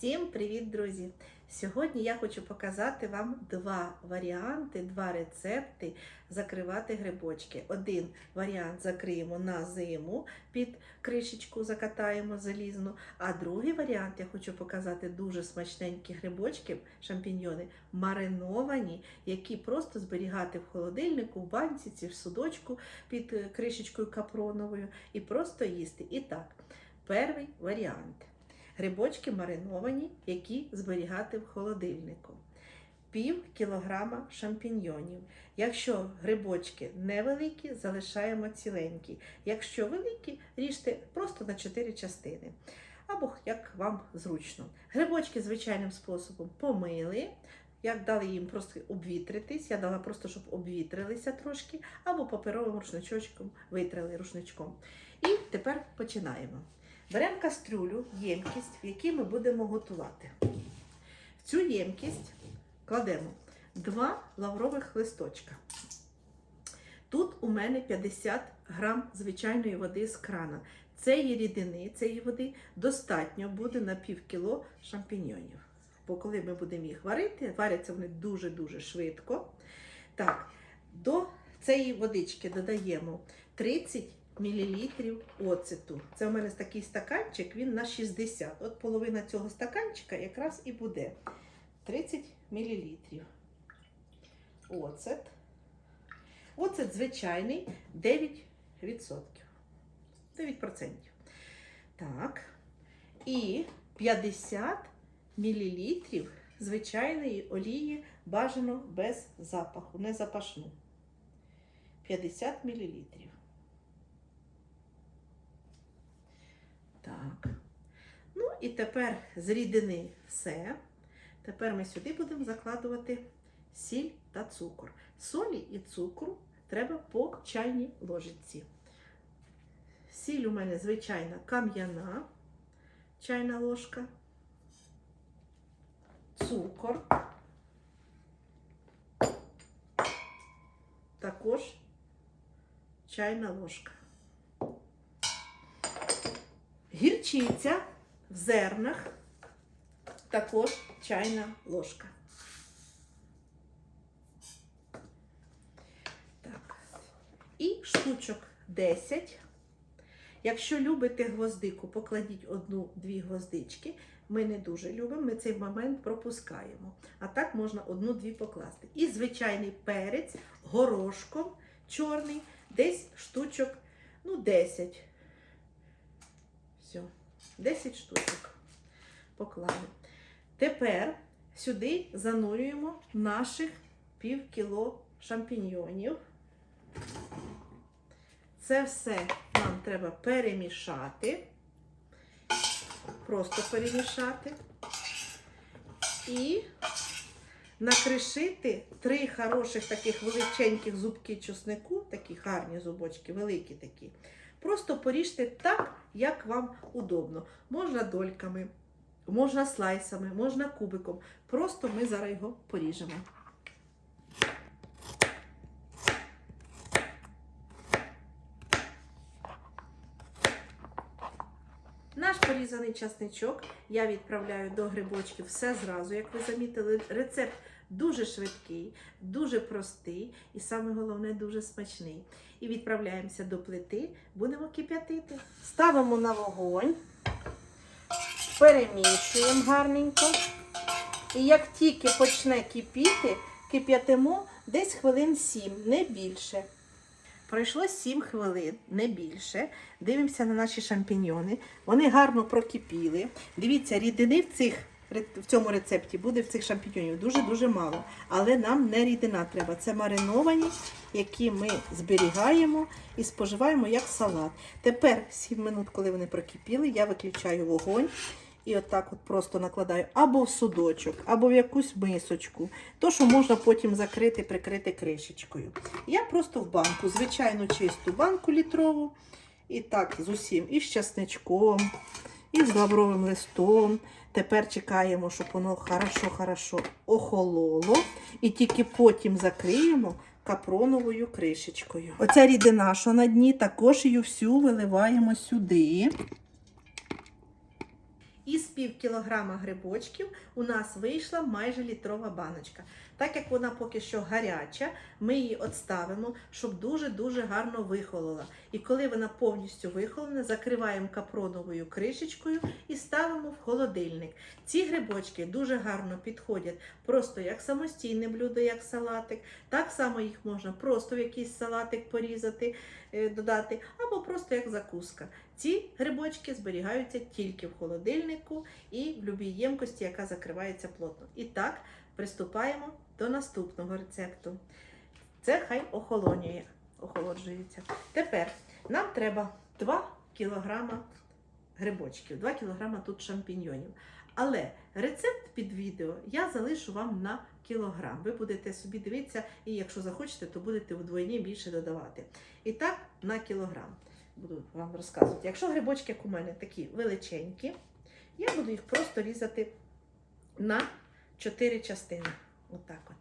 Всім привіт, друзі! Сьогодні я хочу показати вам два варіанти, два рецепти закривати грибочки. Один варіант закриємо на зиму, під кришечку закатаємо залізну, а другий варіант я хочу показати дуже смачненькі грибочки, шампіньйони, мариновані, які просто зберігати в холодильнику, в банці в судочку під кришечкою капроновою і просто їсти. І так, перший варіант. Грибочки мариновані, які зберігати в холодильнику. Пів кілограма шампіньйонів. Якщо грибочки невеликі, залишаємо ціленькі. Якщо великі, ріжте просто на 4 частини. Або як вам зручно. Грибочки звичайним способом помили. Як дали їм просто обвітритись, я дала просто, щоб обвітрилися трошки, або паперовим рушничочком витрили рушничком. І тепер починаємо. Беремо кастрюлю, ємкість, в якій ми будемо готувати. В цю ємкість кладемо 2 лаврових листочка. Тут у мене 50 грам звичайної води з крана. Цієї рідини, цієї води достатньо буде на пів кіло шампіньйонів. Бо коли ми будемо їх варити, варяться вони дуже-дуже швидко. Так, до цієї водички додаємо 30 мл оцету. Це у мене такий стаканчик, він на 60. От половина цього стаканчика якраз і буде 30 мл. Оцет. Оцет звичайний 9%. 9%. Так. І 50 мл звичайної олії бажано без запаху, не запашну. 50 мл. Так. Ну і тепер з рідини все. Тепер ми сюди будемо закладувати сіль та цукор. Солі і цукру треба по чайній ложиці. Сіль у мене звичайна кам'яна чайна ложка. Цукор. Також чайна ложка. Гірчиця в зернах, також чайна ложка. Так. І штучок 10. Якщо любите гвоздику, покладіть одну-дві гвоздички. Ми не дуже любимо, ми цей момент пропускаємо. А так можна одну-дві покласти. І звичайний перець горошком чорний, десь штучок, ну, 10. Все, 10 штучок поклали. Тепер сюди занурюємо наших пів кіло шампіньйонів. Це все нам треба перемішати. Просто перемішати. І накришити три хороших таких величеньких зубки чеснику, такі гарні зубочки, великі такі. Просто поріжте так, як вам удобно. Можна дольками, можна слайсами, можна кубиком. Просто ми зараз його поріжемо. Наш порізаний часничок я відправляю до грибочків все зразу, як ви замітили. Рецепт дуже швидкий, дуже простий і саме головне дуже смачний. І відправляємося до плити, будемо кип'ятити. Ставимо на вогонь, перемішуємо гарненько. І як тільки почне кипіти, кип'ятимо десь хвилин 7, не більше. Пройшло 7 хвилин, не більше. Дивимося на наші шампіньйони. Вони гарно прокипіли. Дивіться, рідини в цих в цьому рецепті буде в цих шампіньонів дуже-дуже мало. Але нам не рідина треба. Це мариновані, які ми зберігаємо і споживаємо як салат. Тепер 7 минут, коли вони прокипіли, я виключаю вогонь. І отак от просто накладаю або в судочок, або в якусь мисочку. То, що можна потім закрити, прикрити кришечкою. Я просто в банку, звичайно, чисту банку літрову. І так з усім, і з часничком, і з лавровим листом. Тепер чекаємо, щоб воно хорошо-хорошо охололо. І тільки потім закриємо капроновою кришечкою. Оця рідина, що на дні, також її всю виливаємо сюди. Пів кілограма грибочків у нас вийшла майже літрова баночка. Так як вона поки що гаряча, ми її відставимо, щоб дуже-дуже гарно вихолола. І коли вона повністю вихолена, закриваємо капроновою кришечкою і ставимо в холодильник. Ці грибочки дуже гарно підходять просто як самостійне блюдо, як салатик. Так само їх можна просто в якийсь салатик порізати, е, додати, або просто як закуска. Ці грибочки зберігаються тільки в холодильнику і в любій ємкості, яка закривається плотно. І так, приступаємо до наступного рецепту. Це хай охолонює, охолоджується. Тепер нам треба 2 кг грибочків, 2 кг тут шампіньйонів. Але рецепт під відео я залишу вам на кілограм. Ви будете собі дивитися, і якщо захочете, то будете вдвойні більше додавати. І так, на кілограм буду вам розказувати. Якщо грибочки, як у мене такі величенькі, я буду їх просто різати на 4 частини. Отак от.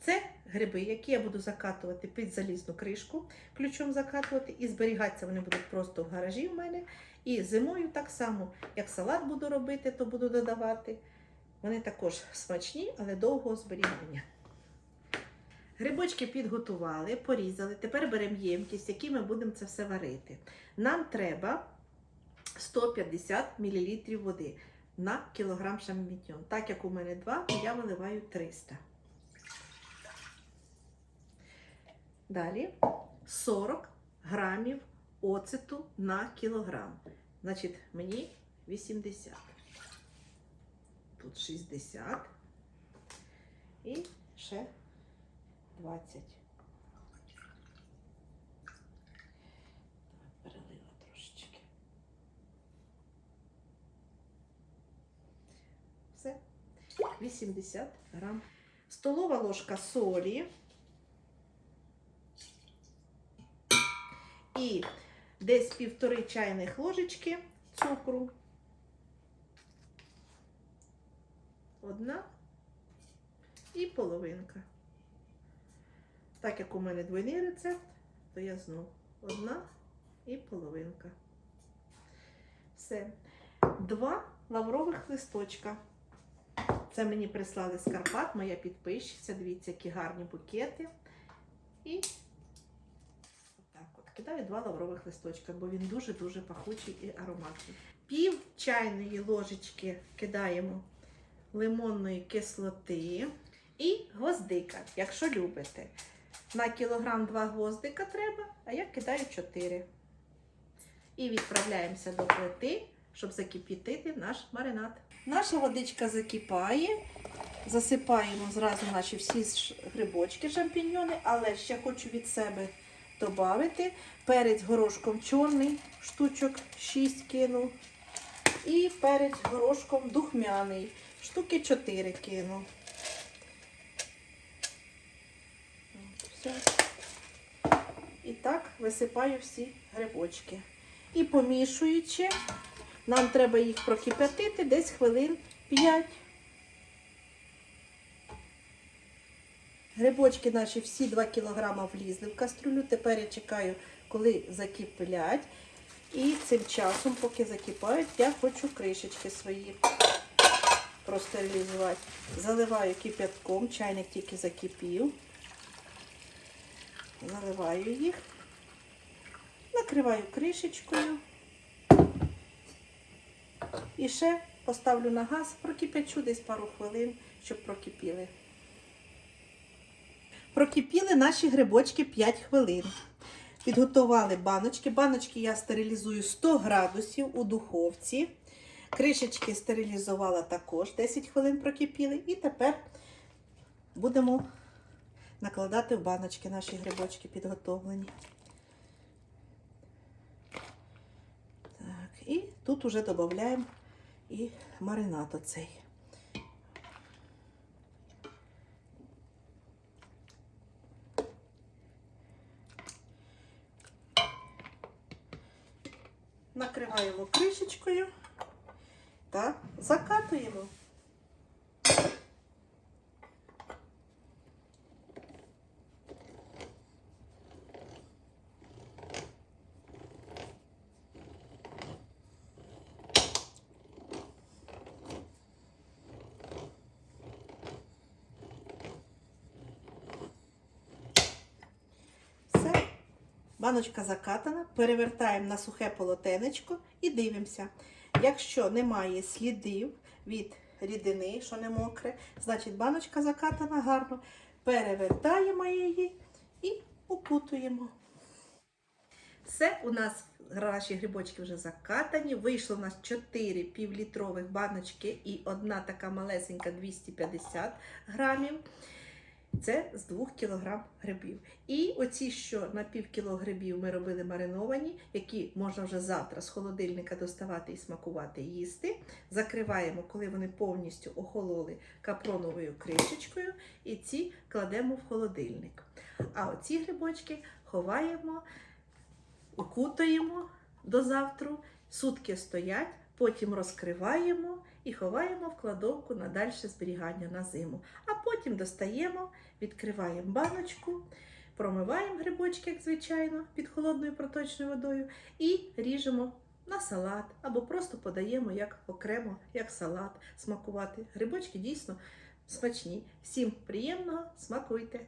Це гриби, які я буду закатувати під залізну кришку, ключом закатувати, і зберігатися вони будуть просто в гаражі в мене. І зимою так само, як салат буду робити, то буду додавати. Вони також смачні, але довгого зберігання. Грибочки підготували, порізали. Тепер беремо ємкість, в якій ми будемо це все варити. Нам треба 150 мл води на кілограм шампіньйон. Так як у мене 2, то я виливаю 300. Далі 40 грамів оцету на кілограм. Значить, мені 80. Тут 60. І ще 20. Так, перелила трошечки. Все. 80 грам. Столова ложка солі. І десь півтори чайних ложечки цукру. Одна і половинка. Так як у мене двойний рецепт, то я знов одна і половинка. Все. Два лаврових листочка. Це мені прислали з Карпат, моя підписчиця. Дивіться, які гарні букети. І так от кидаю два лаврових листочка, бо він дуже-дуже пахучий і ароматний. Пів чайної ложечки кидаємо лимонної кислоти і гвоздика, якщо любите. На кілограм два гвоздика треба, а я кидаю 4. І відправляємося до плити, щоб закипітити наш маринад. Наша водичка закипає. Засипаємо зразу наші всі грибочки, шампіньйони, але ще хочу від себе додати. Перець горошком чорний, штучок 6 кину. І перець горошком духмяний, штуки 4 кину. От, Все. І так висипаю всі грибочки. І помішуючи, нам треба їх прокип'ятити десь хвилин 5. Грибочки наші всі 2 кг влізли в кастрюлю. Тепер я чекаю, коли закиплять. І цим часом, поки закипають, я хочу кришечки свої простерилізувати. Заливаю кип'ятком, чайник тільки закипів. Заливаю їх, накриваю кришечкою. І ще поставлю на газ, прокипячу десь пару хвилин, щоб прокипіли. Прокипіли наші грибочки 5 хвилин. Підготували баночки. Баночки я стерилізую 100 градусів у духовці. Кришечки стерилізувала також 10 хвилин прокипіли. І тепер будемо накладати в баночки наші грибочки підготовлені. Так, і тут уже додаємо і маринад оцей. Накриваємо кришечкою та закатуємо. Баночка закатана, перевертаємо на сухе полотенечко і дивимося. Якщо немає слідів від рідини, що не мокре, значить баночка закатана гарно. Перевертаємо її і укутуємо. Все, у нас наші грибочки вже закатані. Вийшло у нас 4 півлітрових баночки і одна така малесенька 250 грамів. Це з 2 кг грибів. І оці, що на пів кіло грибів ми робили мариновані, які можна вже завтра з холодильника доставати і смакувати, їсти. Закриваємо, коли вони повністю охололи капроновою кришечкою, і ці кладемо в холодильник. А оці грибочки ховаємо, укутуємо до завтра, сутки стоять, потім розкриваємо і ховаємо в кладовку на дальше зберігання на зиму. А потім достаємо, відкриваємо баночку, промиваємо грибочки, як звичайно, під холодною проточною водою, і ріжемо на салат або просто подаємо як окремо, як салат смакувати. Грибочки дійсно смачні. Всім приємного, смакуйте!